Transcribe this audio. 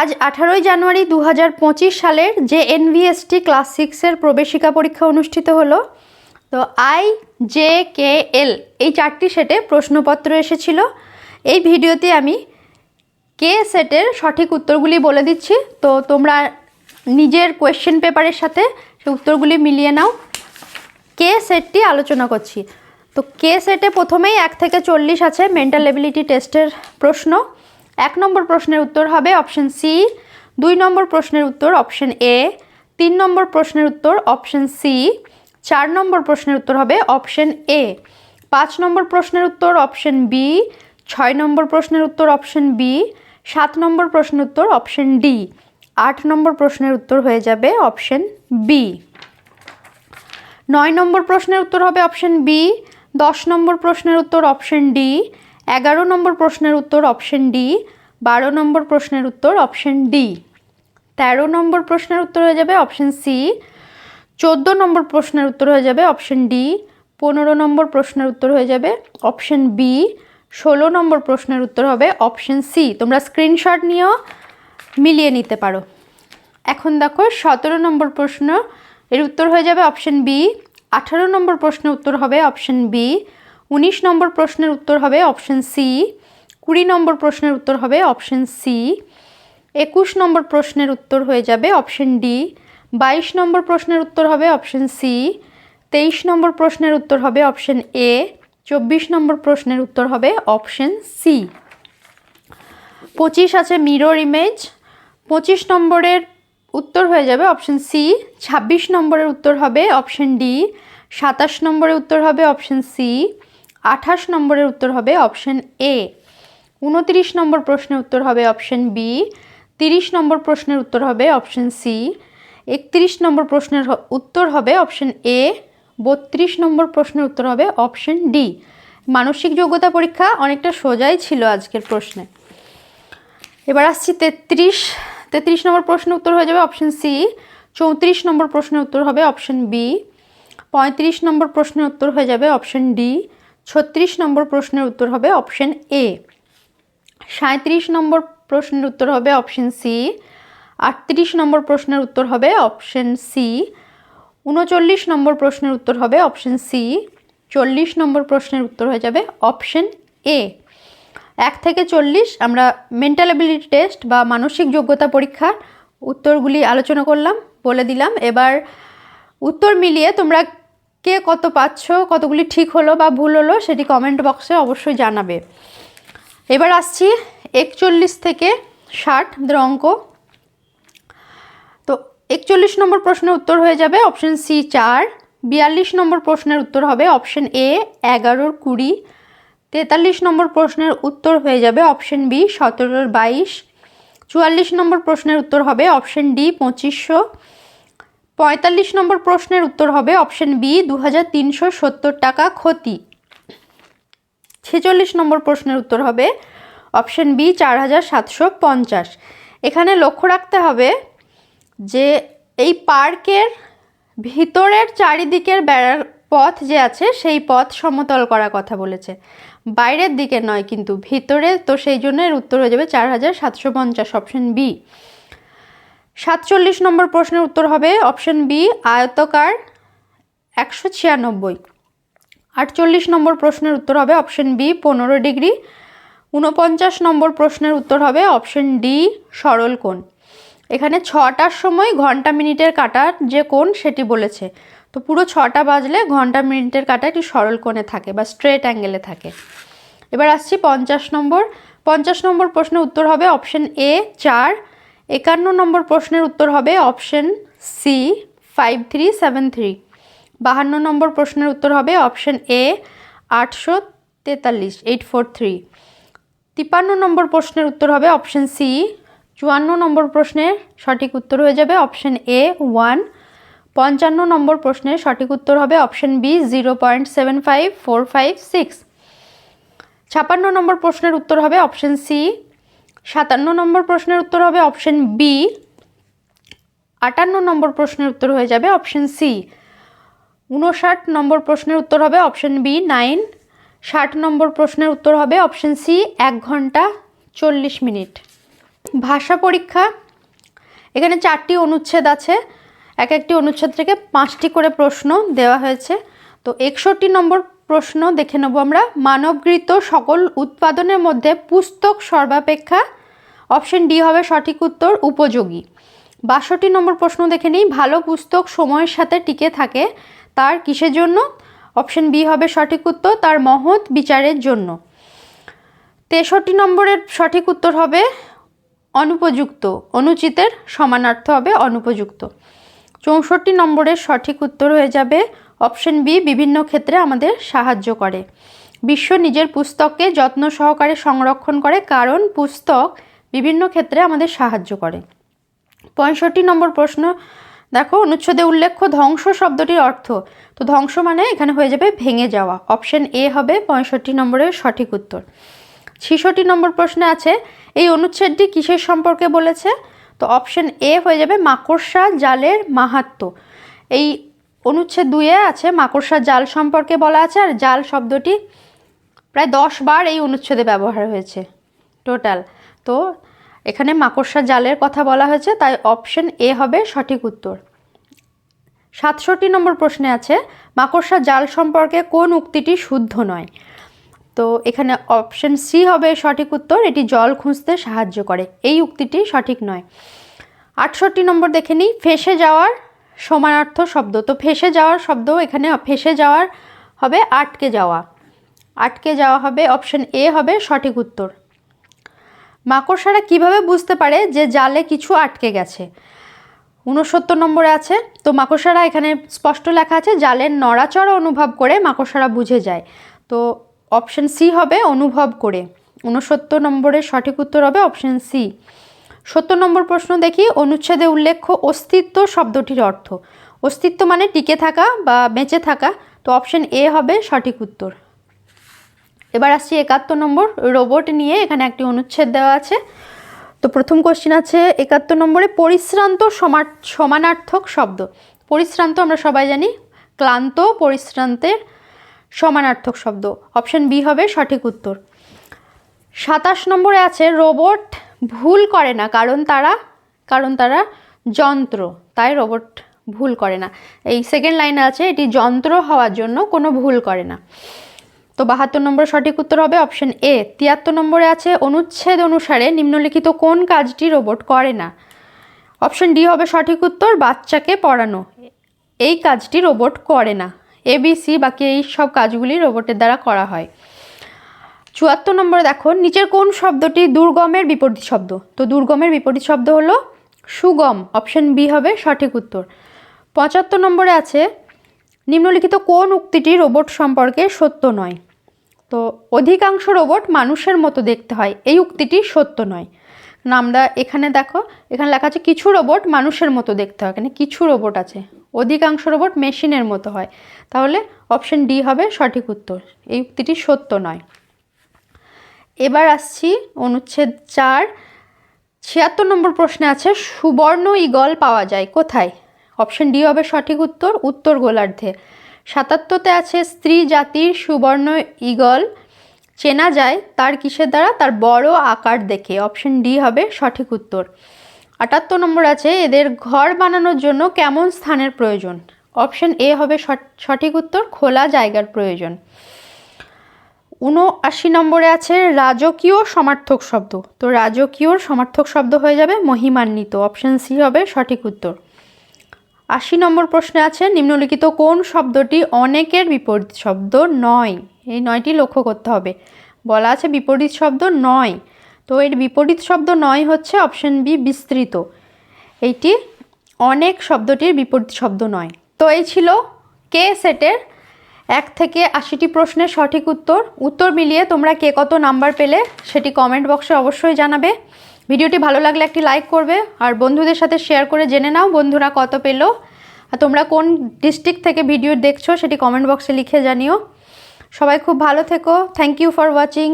আজ আঠারোই জানুয়ারি দু হাজার পঁচিশ সালের যে এনভিএসটি ক্লাস সিক্সের প্রবেশিকা পরীক্ষা অনুষ্ঠিত হলো। তো আই জে কে এল এই চারটি সেটে প্রশ্নপত্র এসেছিল। এই ভিডিওতে আমি কে সেটের সঠিক উত্তরগুলি বলে দিচ্ছি। তো তোমরা নিজের কোয়েশ্চেন পেপারের সাথে সেই উত্তরগুলি মিলিয়ে নাও। কে সেটটি আলোচনা করছি? তো কে সেটে প্রথমেই এক থেকে চল্লিশ আছে মেন্টাল এবিলিটি টেস্টের প্রশ্ন। এক নম্বর প্রশ্নের উত্তর হবে অপশন সি দুই নম্বর প্রশ্নের উত্তর অপশন এ তিন নম্বর প্রশ্নের উত্তর অপশন সি চার নম্বর প্রশ্নের উত্তর হবে অপশন এ পাঁচ নম্বর প্রশ্নের উত্তর অপশন বি ছয় নম্বর প্রশ্নের উত্তর অপশন বি সাত নম্বর প্রশ্নের উত্তর অপশন ডি আট নম্বর প্রশ্নের উত্তর হয়ে যাবে অপশন বি নয় নম্বর প্রশ্নের উত্তর হবে অপশন বি দশ নম্বর প্রশ্নের উত্তর অপশন ডি এগারো নম্বর প্রশ্নের উত্তর অপশন ডি বারো নম্বর প্রশ্নের উত্তর অপশন ডি। তেরো নম্বর প্রশ্নের উত্তর হয়ে যাবে অপশন সি। চোদ্দ নম্বর প্রশ্নের উত্তর হয়ে যাবে অপশন ডি। পনেরো নম্বর প্রশ্নের উত্তর হয়ে যাবে অপশন বি। ষোলো নম্বর প্রশ্নের উত্তর হবে অপশন সি। তোমরা স্ক্রিনশট নিয়েও মিলিয়ে নিতে পারো। এখন দেখো, সতেরো নম্বর প্রশ্ন, এর উত্তর হয়ে যাবে অপশন বি। আঠারো নম্বর প্রশ্নের উত্তর হবে অপশন বি। উনিশ নম্বর প্রশ্নের উত্তর হবে অপশন সি। কুড়ি নম্বর প্রশ্নের উত্তর হবে অপশন সি। একুশ নম্বর প্রশ্নের উত্তর হয়ে যাবে অপশন ডি। বাইশ নম্বর প্রশ্নের উত্তর হবে অপশন সি। তেইশ নম্বর প্রশ্নের উত্তর হবে অপশন এ। চব্বিশ নম্বর প্রশ্নের উত্তর হবে অপশন সি। পঁচিশ আছে মিরর ইমেজ। পঁচিশ নম্বরের উত্তর হয়ে যাবে অপশন সি। ছাব্বিশ নম্বরের উত্তর হবে অপশন ডি। সাতাশ নম্বরের উত্তর হবে অপশন সি। আঠাশ নম্বরের উত্তর হবে অপশন এ। উনতিরিশ নম্বর প্রশ্নের উত্তর হবে অপশন বি, তিরিশ নম্বর প্রশ্নের উত্তর হবে অপশন সি, একত্রিশ নম্বর প্রশ্নের উত্তর হবে অপশন এ, বত্রিশ নম্বর প্রশ্নের উত্তর হবে অপশন ডি। মানসিক যোগ্যতা পরীক্ষা অনেকটা সোজাই ছিল আজকের প্রশ্নে। এবার আসছি তেত্রিশ তেত্রিশ নম্বর প্রশ্নের উত্তর হয়ে যাবে অপশন সি, চৌত্রিশ নম্বর প্রশ্নের উত্তর হবে অপশন বি, পঁয়ত্রিশ নম্বর প্রশ্নের উত্তর হয়ে যাবে অপশন ডি, ছত্রিশ নম্বর প্রশ্নের উত্তর হবে অপশন এ। সাঁত্রিশ নম্বর প্রশ্নের উত্তর হবে অপশন সি আটত্রিশ নম্বর প্রশ্নের উত্তর হবে অপশন সি উনচল্লিশ নম্বর প্রশ্নের উত্তর হবে অপশন সি চল্লিশ নম্বর প্রশ্নের উত্তর হয়ে যাবে অপশন এ এক থেকে চল্লিশ আমরা মেন্টাল অ্যাবিলিটি টেস্ট বা মানসিক যোগ্যতা পরীক্ষার উত্তরগুলি আলোচনা করলাম, বলে দিলাম। এবার উত্তর মিলিয়ে তোমরা কে কত পাচ্ছ, কতগুলি ঠিক হলো বা ভুল হলো সেটি কমেন্ট বক্সে অবশ্যই জানাবে। এবার আসছি একচল্লিশ থেকে ষাট অঙ্ক। তো একচল্লিশ নম্বর প্রশ্নের উত্তর হয়ে যাবে অপশন সি চার, বিয়াল্লিশ নম্বর প্রশ্নের উত্তর হবে অপশন এ এগারোর কুড়ি, তেতাল্লিশ নম্বর প্রশ্নের উত্তর হয়ে যাবে অপশন বি সতেরোর বাইশ, চুয়াল্লিশ নম্বর প্রশ্নের উত্তর হবে অপশন ডি পঁচিশশো, পঁয়তাল্লিশ নম্বর প্রশ্নের উত্তর হবে অপশন বি দু হাজার তিনশো সত্তর টাকা ক্ষতি। ছেচল্লিশ নম্বর প্রশ্নের উত্তর হবে অপশন বি, চার হাজার সাতশো পঞ্চাশ। এখানে লক্ষ্য রাখতে হবে যে এই পার্কের ভিতরের চারিদিকের বেড়ার পথ যে আছে, সেই পথ সমতল করার কথা বলেছে। বাইরের দিকে নয় কিন্তু ভিতরে, তো সেই জন্য এর উত্তর হয়ে যাবে চার হাজার সাতশো পঞ্চাশ, অপশন বি। সাতচল্লিশ নম্বর প্রশ্নের উত্তর হবে অপশন বি, আয়তকার একশো ছিয়ানব্বই। আটচল্লিশ নম্বর প্রশ্নের উত্তর হবে অপশন বি, পনেরো ডিগ্রি। উনপঞ্চাশ নম্বর প্রশ্নের উত্তর হবে অপশন ডি, সরল কোণ। এখানে ছটার সময় ঘণ্টা মিনিটের কাটার যে কোণ সেটি বলেছে। তো পুরো ছটা বাজলে ঘণ্টা মিনিটের কাটা একটি সরল কোণে থাকে বা স্ট্রেট অ্যাঙ্গেলে থাকে। এবার আসছি পঞ্চাশ নম্বর। পঞ্চাশ নম্বর প্রশ্নের উত্তর হবে অপশন এ, চার। একান্ন নম্বর প্রশ্নের উত্তর হবে option C, five three, seven three. বাহান্ন নম্বর প্রশ্নের উত্তর হবে অপশন এ, আটশো তেতাল্লিশ, এইট ফোর থ্রি। তিপ্পান্ন নম্বর প্রশ্নের উত্তর হবে অপশন সি, চুয়ান্ন নম্বর প্রশ্নের সঠিক উত্তর হয়ে যাবে অপশন এ, ওয়ান। পঞ্চান্ন নম্বর প্রশ্নের সঠিক উত্তর হবে option B, zero point seven five four five six. ছাপান্ন নম্বর প্রশ্নের উত্তর হবে অপশন সি, সাতান্ন নম্বর প্রশ্নের উত্তর হবে অপশন বি। আটান্ন নম্বর প্রশ্নের উত্তর হয়ে যাবে অপশন সি। উনষাট নম্বর প্রশ্নের উত্তর হবে অপশন বি, নাইন। ষাট নম্বর প্রশ্নের উত্তর হবে অপশন সি, এক ঘণ্টা চল্লিশ মিনিট। ভাষা পরীক্ষা, এখানে চারটি অনুচ্ছেদ আছে। এক একটি অনুচ্ছেদ থেকে পাঁচটি করে প্রশ্ন দেওয়া হয়েছে। তো একষট্টি নম্বর প্রশ্ন দেখে নেব আমরা। মানবগৃত সকল উৎপাদনের মধ্যে পুস্তক সর্বাপেক্ষা, অপশন ডি হবে সঠিক উত্তর, উপযোগী। বাষট্টি নম্বর প্রশ্ন দেখে নিই। ভালো পুস্তক সময়ের সাথে টিকে থাকে। তার কিসের জন্য? অপশন বি হবে সঠিক উত্তর, তার মহৎ বিচারের জন্য। তেষট্টি নম্বরের সঠিক উত্তর হবে অনুপযুক্ত, অনুচিতের সমানার্থ হবে অনুপযুক্ত। চৌষট্টি নম্বরের সঠিক উত্তর হয়ে যাবে অপশন বি, বিভিন্ন ক্ষেত্রে আমাদের সাহায্য করে। বিশ্ব নিজের পুস্তককে যত্ন সহকারে সংরক্ষণ করে, কারণ পুস্তক বিভিন্ন ক্ষেত্রে আমাদের সাহায্য করে। পঁয়ষট্টি নম্বর প্রশ্ন দেখো, অনুচ্ছেদে উল্লেখ্য ধ্বংস শব্দটির অর্থ। তো ধ্বংস মানে এখানে হয়ে যাবে ভেঙে যাওয়া। অপশন এ হবে পঁয়ষট্টি নম্বরের সঠিক উত্তর। ছিষট্টি নম্বর প্রশ্নে আছে, এই অনুচ্ছেদটি কিসের সম্পর্কে বলেছে? তো অপশন এ হয়ে যাবে মাকড়সা জালের মাহাত্ম্য এই অনুচ্ছেদ দুয়ে আছে, মাকড়সা জাল সম্পর্কে বলা আছে, আর জাল শব্দটি প্রায় দশ বার এই অনুচ্ছেদে ব্যবহার হয়েছে, টোটাল। তো এখানে মাকড়সা জালের কথা বলা হয়েছে, তাই অপশন এ হবে সঠিক উত্তর। সাতষট্টি নম্বর প্রশ্নে আছে মাকড়সা জাল সম্পর্কে কোন উক্তিটি শুদ্ধ নয়? তো এখানে অপশন সি হবে সঠিক উত্তর, এটি জল খুঁজতে সাহায্য করে। এই উক্তিটি সঠিক নয়। আটষট্টি নম্বর দেখে নিই, ফেসে যাওয়ার সমানার্থ শব্দ। তো ফেসে যাওয়ার শব্দ এখানে, ফেসে যাওয়ার হবে আটকে যাওয়া। আটকে যাওয়া হবে, অপশন এ হবে সঠিক উত্তর। মাকড়সারা কীভাবে বুঝতে পারে যে জালে কিছু আটকে গেছে? উনসত্তর নম্বরে আছে, তো মাকড়সারা এখানে স্পষ্ট লেখা আছে, জালের নড়াচড়া অনুভব করে মাকড়সারা বুঝে যায়। তো অপশন সি হবে অনুভব করে। উনসত্তর নম্বরের সঠিক উত্তর হবে অপশন সি। সত্তর নম্বর প্রশ্ন দেখি, অনুচ্ছেদে উল্লেখ্য অস্তিত্ব শব্দটির অর্থ। অস্তিত্ব মানে টিকে থাকা বা বেঁচে থাকা। তো অপশন এ হবে সঠিক উত্তর। এবার আসছি একাত্তর নম্বর রোবট নিয়ে, এখানে একটি অনুচ্ছেদ দেওয়া আছে। তো প্রথম কোশ্চিন আছে, একাত্তর নম্বরে পরিশ্রান্ত সমানার্থক শব্দ। পরিশ্রান্ত আমরা সবাই জানি, ক্লান্ত, পরিশ্রান্তের সমানার্থক শব্দ। অপশন বি হবে সঠিক উত্তর। সাতাশ নম্বরে আছে রোবট ভুল করে না, কারণ তারা কারণ তারা যন্ত্র, তাই রোবট ভুল করে না। এই সেকেন্ড লাইনে আছে, এটি যন্ত্র হওয়ার জন্য কোনো ভুল করে না। তো বাহাত্তর নম্বর সঠিক উত্তর হবে অপশন এ। তিয়াত্তর নম্বরে আছে, অনুচ্ছেদ অনুসারে নিম্নলিখিত কোন কাজটি রোবট করে না? অপশন ডি হবে সঠিক উত্তর, বাচ্চাকে পড়ানো। এই কাজটি রোবট করে না। এবিসি বাকি এই সব কাজগুলি রোবটের দ্বারা করা হয়। চুয়াত্তর নম্বরে দেখো, নিচের কোন শব্দটি দুর্গমের বিপরীত শব্দ? তো দুর্গমের বিপরীত শব্দ হলো সুগম। অপশন বি হবে সঠিক উত্তর। পঁচাত্তর নম্বরে আছে, নিম্নলিখিত কোন উক্তিটি রোবট সম্পর্কে সত্য নয়? তো অধিকাংশ রোবট মানুষের মতো দেখতে হয়। এই উক্তিটি সত্য নয়। না আমরা এখানে দেখো, এখানে লেখা আছে, কিছু রোবট মানুষের মতো দেখতে হয়। এখানে কিছু রোবট আছে, অধিকাংশ রোবট মেশিনের মতো হয়। তাহলে অপশন ডি হবে সঠিক উত্তর। এই উক্তিটি সত্য নয়। এবার আসছি অনুচ্ছেদ চার। ছিয়াত্তর নম্বর প্রশ্নে আছে, সুবর্ণ ইগল পাওয়া যায় কোথায়? অপশন ডি হবে সঠিক উত্তর উত্তর গোলার্ধে। সাতাত্তরতে আছে স্ত্রী জাতির সুবর্ণ ইগল চেনা যায় তার কিসের দ্বারা? তার বড় আকার দেখে। অপশন ডি হবে সঠিক উত্তর। আটাত্তর নম্বর আছে, এদের ঘর বানানোর জন্য কেমন স্থানের প্রয়োজন? অপশন এ হবে সঠিক উত্তর, খোলা জায়গার প্রয়োজন। উনআশি নম্বরে আছে, রাজকীয় সমার্থক শব্দ। তো রাজকীয় সমার্থক শব্দ হয়ে যাবে মহিমান্বিত। অপশন সি হবে সঠিক উত্তর। আশি নম্বর প্রশ্নে আছে, নিম্নলিখিত কোন শব্দটি অনেকের বিপরীত শব্দ নয়? এই নয়টি লক্ষ্য করতে হবে। বলা আছে বিপরীত শব্দ নয়। তো এর বিপরীত শব্দ নয় হচ্ছে অপশন বি, বিস্তৃত। এইটি অনেক শব্দটির বিপরীত শব্দ নয়। তো এই ছিল কে সেটের এক থেকে আশিটি প্রশ্নের সঠিক উত্তর। উত্তর মিলিয়ে তোমরা কে কত নাম্বার পেলে সেটি কমেন্ট বক্সে অবশ্যই জানাবে। ভিডিওটি ভালো লাগলে একটি লাইক করবে আর বন্ধুদের সাথে শেয়ার করে জেনে নাও বন্ধুরা কত পেল। আর তোমরা কোন ডিস্ট্রিক্ট থেকে ভিডিও দেখছ সেটি কমেন্ট বক্সে লিখে জানিও। সবাই খুব ভালো থেকো। Thank you for watching